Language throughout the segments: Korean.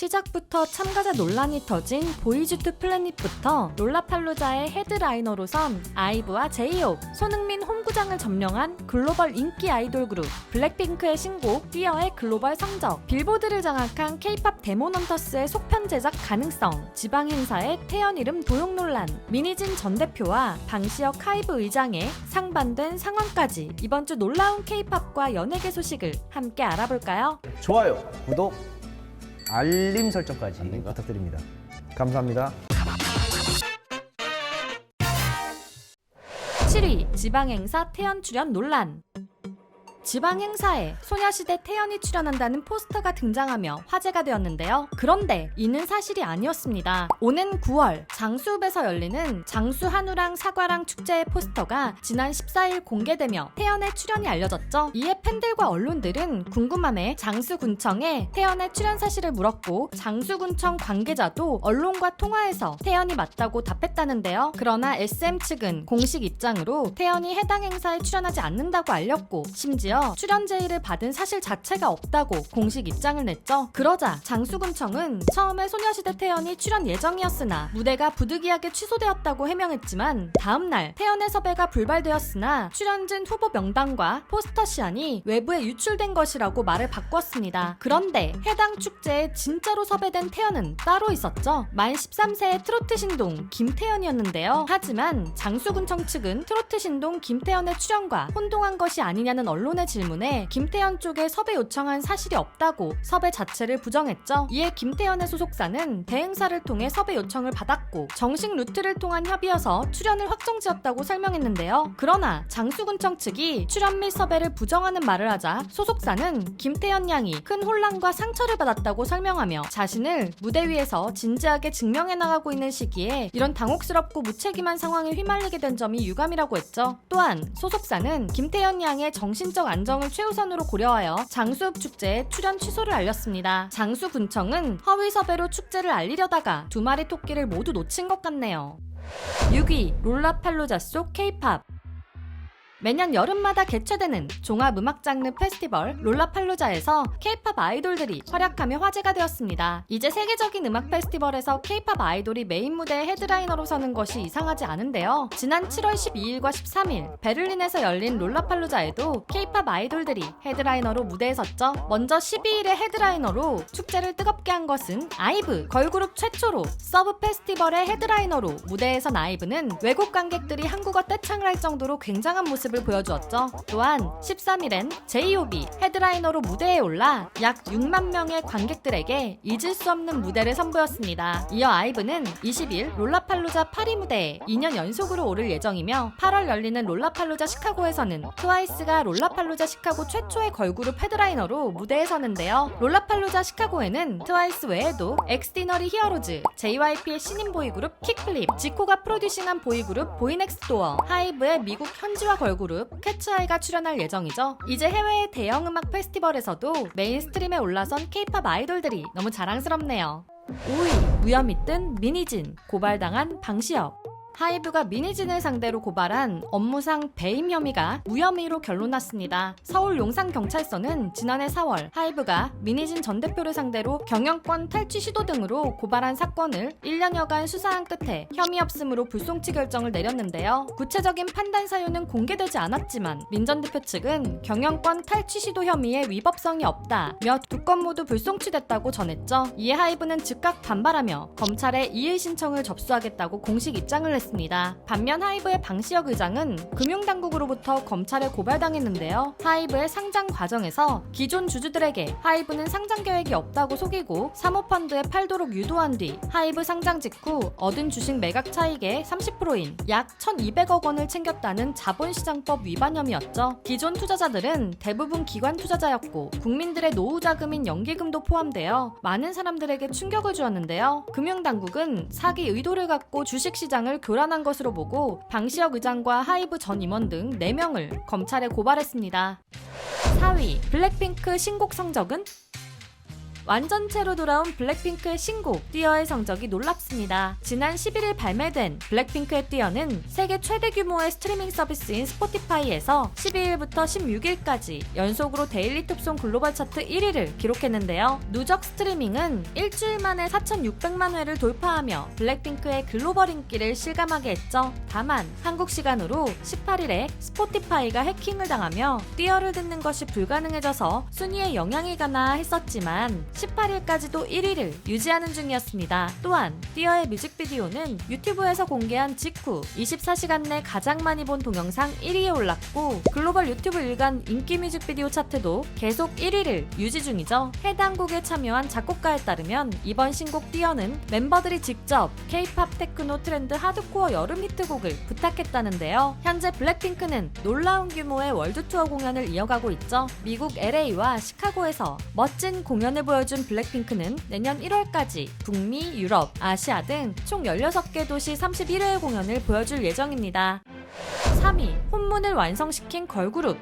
시작부터 참가자 논란이 터진 보이즈투 플래닛부터 롤라팔로자의 헤드라이너로선 아이브와 제이홉, 손흥민 홈구장을 점령한 글로벌 인기 아이돌 그룹 블랙핑크의 신곡 뛰어의 글로벌 성적, 빌보드를 장악한 케이팝 데모넌터스의 속편 제작 가능성, 지방 행사의 태연 이름 도용 논란, 미니진 전 대표와 방시혁 하이브 의장의 상반된 상황까지 이번 주 놀라운 케이팝과 연예계 소식을 함께 알아볼까요? 좋아요, 구독, 알림 설정까지 부탁드립니다. 감사합니다. 7위 지방행사 태연 출연 논란 지방 행사에 소녀시대 태연이 출연한다는 포스터가 등장하며 화제가 되었는데요. 그런데 이는 사실이 아니었습니다. 오는 9월 장수읍에서 열리는 장수 한우랑 사과랑 축제의 포스터가 지난 14일 공개되며 태연의 출연이 알려졌죠. 이에 팬들과 언론들은 궁금함에 장수군청에 태연의 출연 사실을 물었고 장수군청 관계자도 언론과 통화해서 태연이 맞다고 답했다는데요. 그러나 SM 측은 공식 입장으로 태연이 해당 행사에 출연하지 않는다고 알렸고 심지어 출연 제의를 받은 사실 자체가 없다고 공식 입장을 냈죠. 그러자 장수군청은 처음에 소녀시대 태연이 출연 예정이었으나 무대가 부득이하게 취소되었다고 해명했지만 다음날 태연의 섭외가 불발되었으나 출연진 후보 명단과 포스터 시안이 외부에 유출된 것이라고 말을 바꿨습니다. 그런데 해당 축제에 진짜로 섭외된 태연은 따로 있었죠. 만 13세의 트로트 신동 김태연이었는데요. 하지만 장수군청 측은 트로트 신동 김태연의 출연과 혼동한 것이 아니냐는 언론의 질문에 김태연 쪽에 섭외 요청한 사실이 없다고 섭외 자체를 부정했죠. 이에 김태연의 소속사는 대행사를 통해 섭외 요청을 받았고 정식 루트를 통한 협의여서 출연을 확정지었다고 설명했는데요. 그러나 장수군청 측이 출연 및 섭외를 부정하는 말을 하자 소속사는 김태연 양이 큰 혼란과 상처를 받았다고 설명하며 자신을 무대 위에서 진지하게 증명해 나가고 있는 시기에 이런 당혹스럽고 무책임한 상황에 휘말리게 된 점이 유감이라고 했죠. 또한 소속사는 김태연 양의 정신적 안정을 최우선으로 고려하여 장수읍 축제에 출연 취소를 알렸습니다. 장수군청은 허위 섭외로 축제를 알리려다가 두 마리 토끼를 모두 놓친 것 같네요. 6위 롤라팔로자 속 케이팝 매년 여름마다 개최되는 종합 음악 장르 페스티벌 롤라팔로자에서 케이팝 아이돌들이 활약하며 화제가 되었습니다. 이제 세계적인 음악 페스티벌에서 케이팝 아이돌이 메인 무대의 헤드라이너로 서는 것이 이상하지 않은데요. 지난 7월 12일과 13일 베를린에서 열린 롤라팔로자에도 케이팝 아이돌들이 헤드라이너로 무대에 섰죠. 먼저 12일의 헤드라이너로 축제를 뜨겁게 한 것은 아이브 걸그룹 최초로 서브 페스티벌의 헤드라이너로 무대에 선 아이브는 외국 관객들이 한국어 떼창을 할 정도로 굉장한 모습 모습을 보여주었죠. 또한 13일엔 제이홉이 헤드라이너로 무대에 올라 약 6만 명의 관객들에게 잊을 수 없는 무대를 선보였습니다. 이어 아이브는 20일 롤라팔로자 파리 무대에 2년 연속으로 오를 예정이며 8월 열리는 롤라팔로자 시카고에서는 트와이스가 롤라팔로자 시카고 최초의 걸그룹 헤드라이너로 무대에 서는데요. 롤라팔로자 시카고에는 트와이스 외에도 엑스디너리 히어로즈, JYP의 신인 보이그룹 킥플립, 지코가 프로듀싱한 보이그룹 보이넥스도어, 하이브의 미국 현지화 걸그룹 그룹 캐츠아이가 출연할 예정이죠. 이제 해외의 대형 음악 페스티벌에서도 메인스트림에 올라선 케이팝 아이돌들이 너무 자랑스럽네요. 5위 무혐의 뜬 미니진 고발당한 방시혁 하이브가 미니진을 상대로 고발한 업무상 배임 혐의가 무혐의로 결론났습니다. 서울 용산경찰서는 지난해 4월 하이브가 미니진 전 대표를 상대로 경영권 탈취 시도 등으로 고발한 사건을 1년여간 수사한 끝에 혐의 없음으로 불송치 결정을 내렸는데요. 구체적인 판단 사유는 공개되지 않았지만 민 전 대표 측은 경영권 탈취 시도 혐의에 위법성이 없다며 두 건 모두 불송치됐다고 전했죠. 이에 하이브는 즉각 반발하며 검찰에 이의 신청을 접수하겠다고 공식 입장을 냈습니다. 반면 하이브의 방시혁 의장은 금융당국으로부터 검찰에 고발당했는데요. 하이브의 상장 과정에서 기존 주주들에게 하이브는 상장 계획이 없다고 속이고 사모펀드에 팔도록 유도한 뒤 하이브 상장 직후 얻은 주식 매각 차익의 30%인 약 1,200억 원을 챙겼다는 자본시장법 위반 혐의였죠. 기존 투자자들은 대부분 기관 투자자였고 국민들의 노후 자금인 연기금도 포함되어 많은 사람들에게 충격을 주었는데요. 금융당국은 사기 의도를 갖고 주식시장을 교란한 것으로 보고 방시혁 의장과 하이브 전 임원 등 4명을 검찰에 고발했습니다. 4위 블랙핑크 신곡 성적은 완전체로 돌아온 블랙핑크의 신곡 띄어의 성적이 놀랍습니다. 지난 11일 발매된 블랙핑크의 띄어는 세계 최대 규모의 스트리밍 서비스인 스포티파이에서 12일부터 16일까지 연속으로 데일리 톱송 글로벌 차트 1위를 기록했는데요. 누적 스트리밍은 일주일 만에 4,600만 회를 돌파하며 블랙핑크의 글로벌 인기를 실감하게 했죠. 다만 한국 시간으로 18일에 스포티파이가 해킹을 당하며 띄어를 듣는 것이 불가능해져서 순위에 영향이 가나 했었지만 18일까지도 1위를 유지하는 중이었습니다. 또한 띄어의 뮤직비디오는 유튜브에서 공개한 직후 24시간 내 가장 많이 본 동영상 1위에 올랐고 글로벌 유튜브 일간 인기 뮤직비디오 차트도 계속 1위를 유지 중이죠. 해당 곡에 참여한 작곡가에 따르면 이번 신곡 띄어는 멤버들이 직접 K-팝 테크노 트렌드 하드코어 여름 히트곡을 부탁했다는데요. 현재 블랙핑크는 놀라운 규모의 월드 투어 공연을 이어가고 있죠. 미국 LA와 시카고에서 멋진 공연을 보여 준 블랙핑크는 내년 1월까지 북미, 유럽, 아시아 등 총 16개 도시 31회 공연을 보여줄 예정입니다. 3위, 혼문을 완성시킨 걸그룹.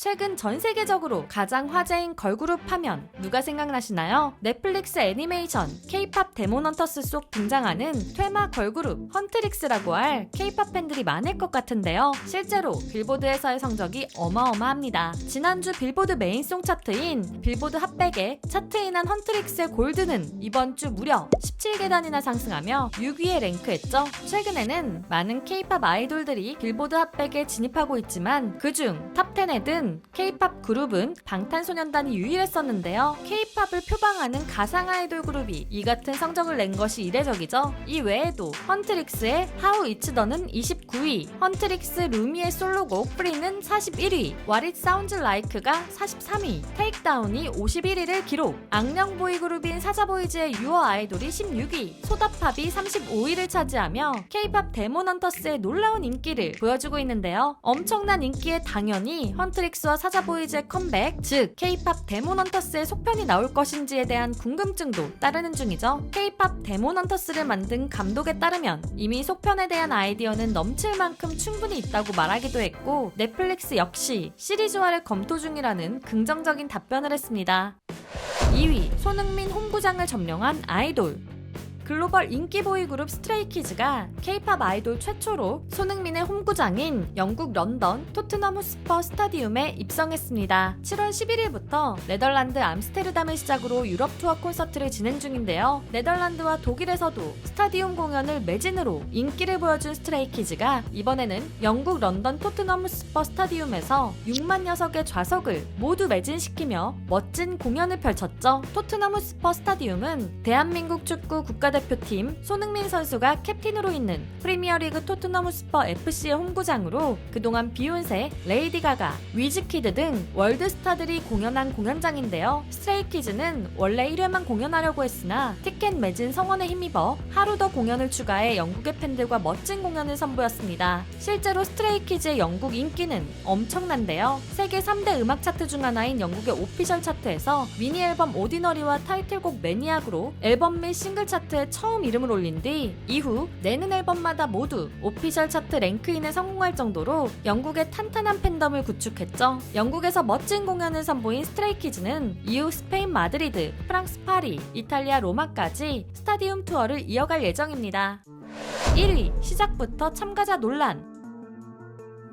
최근 전 세계적으로 가장 화제인 걸그룹 하면 누가 생각나시나요? 넷플릭스 애니메이션 K-팝 데모넌터스 속 등장하는 퇴마 걸그룹 헌트릭스라고 할 K-팝 팬들이 많을 것 같은데요. 실제로 빌보드에서의 성적이 어마어마합니다. 지난주 빌보드 메인송 차트인 빌보드 핫백에 차트인한 헌트릭스의 골드는 이번 주 무려 17계단이나 상승하며 6위에 랭크했죠. 최근에는 많은 K-팝 아이돌들이 빌보드 핫백에 진입하고 있지만 그중 탑10에 든 K-팝 그룹은 방탄소년단이 유일했었는데요. K-팝을 표방하는 가상 아이돌 그룹이 이 같은 성적을 낸 것이 이례적이죠. 이 외에도 헌트릭스의 하우 이츠더는 29위, 헌트릭스 루미의 솔로곡 프리는 41위, 와릿 사운즈 라이크가 43위, 테이크다운이 51위를 기록, 악령 보이 그룹인 사자보이즈의 유어 아이돌이 16위, 소다팝이 35위를 차지하며 K-팝 데모넌터스의 놀라운 인기를 보여주고 있는데요. 엄청난 인기에 당연히 헌트릭스 와 사자보이즈의 컴백, 즉 K-팝 데모넌터스의 속편이 나올 것인지에 대한 궁금증도 따르는 중이죠. K-팝 데모넌터스를 만든 감독에 따르면 이미 속편에 대한 아이디어는 넘칠 만큼 충분히 있다고 말하기도 했고 넷플릭스 역시 시리즈화를 검토 중이라는 긍정적인 답변을 했습니다. 2위 손흥민 홈구장을 점령한 아이돌 글로벌 인기 보이 그룹 스트레이키즈가 K-팝 아이돌 최초로 손흥민의 홈구장인 영국 런던 토트넘 후스퍼 스타디움에 입성했습니다. 7월 11일부터 네덜란드 암스테르담을 시작으로 유럽 투어 콘서트를 진행 중인데요. 네덜란드와 독일에서도 스타디움 공연을 매진으로 인기를 보여준 스트레이키즈가 이번에는 영국 런던 토트넘 후스퍼 스타디움에서 6만 녀석의 좌석을 모두 매진시키며 멋진 공연을 펼쳤죠. 토트넘 후스퍼 스타디움은 대한민국 축구 국가대 표팀 손흥민 선수가 캡틴으로 있는 프리미어리그 토트넘 후스퍼 FC의 홈구장으로 그동안 비욘세, 레이디 가가, 위즈키드 등 월드 스타들이 공연한 공연장인데요. 스트레이키즈는 원래 1회만 공연하려고 했으나 티켓 매진 성원에 힘입어 하루 더 공연을 추가해 영국의 팬들과 멋진 공연을 선보였습니다. 실제로 스트레이키즈의 영국 인기는 엄청난데요. 세계 3대 음악 차트 중 하나인 영국의 오피셜 차트에서 미니 앨범 오디너리와 타이틀곡 매니악으로 앨범 및 싱글 차트에 처음 이름을 올린 뒤 이후 내는 앨범마다 모두 오피셜 차트 랭크인에 성공할 정도로 영국의 탄탄한 팬덤을 구축했죠. 영국에서 멋진 공연을 선보인 스트레이키즈는 이후 스페인 마드리드, 프랑스 파리, 이탈리아 로마까지 스타디움 투어를 이어갈 예정입니다. 1위 시작부터 참가자 논란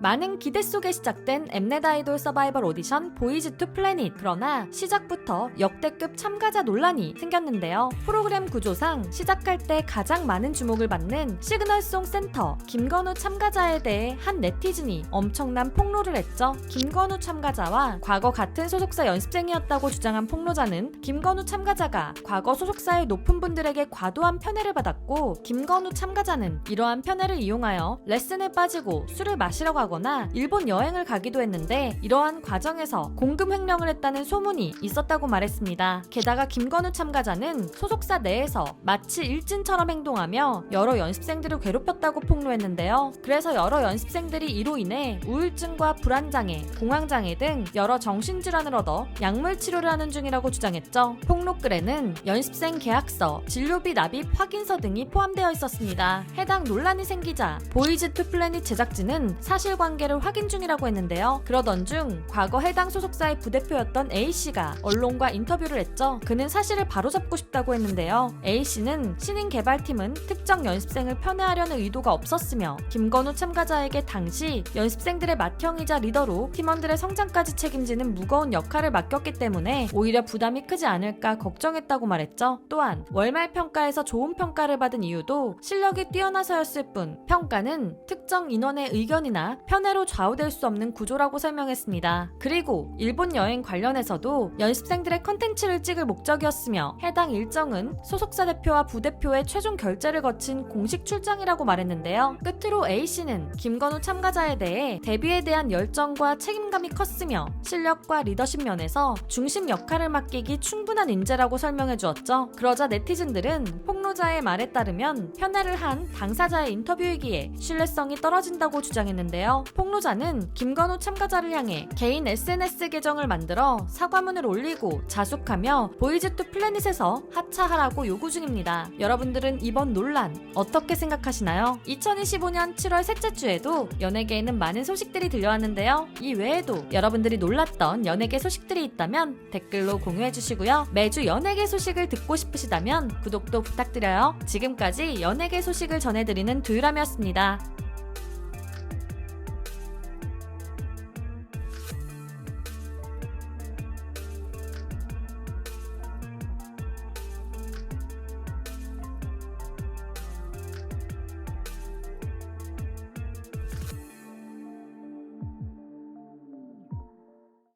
많은 기대 속에 시작된 엠넷 아이돌 서바이벌 오디션 보이즈 투 플래닛. 그러나 시작부터 역대급 참가자 논란이 생겼는데요. 프로그램 구조상 시작할 때 가장 많은 주목을 받는 시그널송 센터 김건우 참가자에 대해 한 네티즌이 엄청난 폭로를 했죠. 김건우 참가자와 과거 같은 소속사 연습생이었다고 주장한 폭로자는 김건우 참가자가 과거 소속사의 높은 분들에게 과도한 편애를 받았고 김건우 참가자는 이러한 편애를 이용하여 레슨에 빠지고 술을 마시러 가 거나 일본 여행을 가기도 했는데 이러한 과정에서 공금 횡령을 했다는 소문이 있었다고 말했습니다. 게다가 김건우 참가자는 소속사 내에서 마치 일진처럼 행동하며 여러 연습생들을 괴롭혔다고 폭로했는데요. 그래서 여러 연습생들이 이로 인해 우울증과 불안장애, 공황장애 등 여러 정신질환을 얻어 약물 치료를 하는 중이라고 주장했죠. 폭로글에는 연습생 계약서, 진료비 납입 확인서 등이 포함되어 있었습니다. 해당 논란이 생기자 보이즈 투 플래닛 제작진은 사실 사실 관계를 확인 중이라고 했는데요. 그러던 중 과거 해당 소속사의 부대표였던 A씨가 언론과 인터뷰를 했죠. 그는 사실을 바로잡고 싶다고 했는데요. A씨는 신인 개발팀은 특정 연습생을 편애하려는 의도가 없었으며 김건우 참가자에게 당시 연습생들의 맏형이자 리더로 팀원들의 성장까지 책임지는 무거운 역할을 맡겼기 때문에 오히려 부담이 크지 않을까 걱정했다고 말했죠. 또한 월말 평가에서 좋은 평가를 받은 이유도 실력이 뛰어나서였을 뿐 평가는 특정 인원의 의견이나 편애로 좌우될 수 없는 구조라고 설명했습니다. 그리고 일본 여행 관련해서도 연습생들의 컨텐츠를 찍을 목적이었으며 해당 일정은 소속사 대표와 부대표의 최종 결재를 거친 공식 출장이라고 말했는데요. 끝으로 A씨는 김건우 참가자에 대해 데뷔에 대한 열정과 책임감이 컸으며 실력과 리더십 면에서 중심 역할을 맡기기 충분한 인재라고 설명해 주었죠. 그러자 네티즌들은 폭로자의 말에 따르면 편애를 한 당사자의 인터뷰이기에 신뢰성이 떨어진다고 주장했는데요. 폭로자는 김건우 참가자를 향해 개인 SNS 계정을 만들어 사과문을 올리고 자숙하며 보이즈 투 플래닛에서 하차하라고 요구 중입니다. 여러분들은 이번 논란 어떻게 생각하시나요? 2025년 7월 셋째 주에도 연예계에는 많은 소식들이 들려왔는데요. 이 외에도 여러분들이 놀랐던 연예계 소식들이 있다면 댓글로 공유해 주시고요. 매주 연예계 소식을 듣고 싶으시다면 구독도 부탁드려요. 지금까지 연예계 소식을 전해드리는 두유람이었습니다.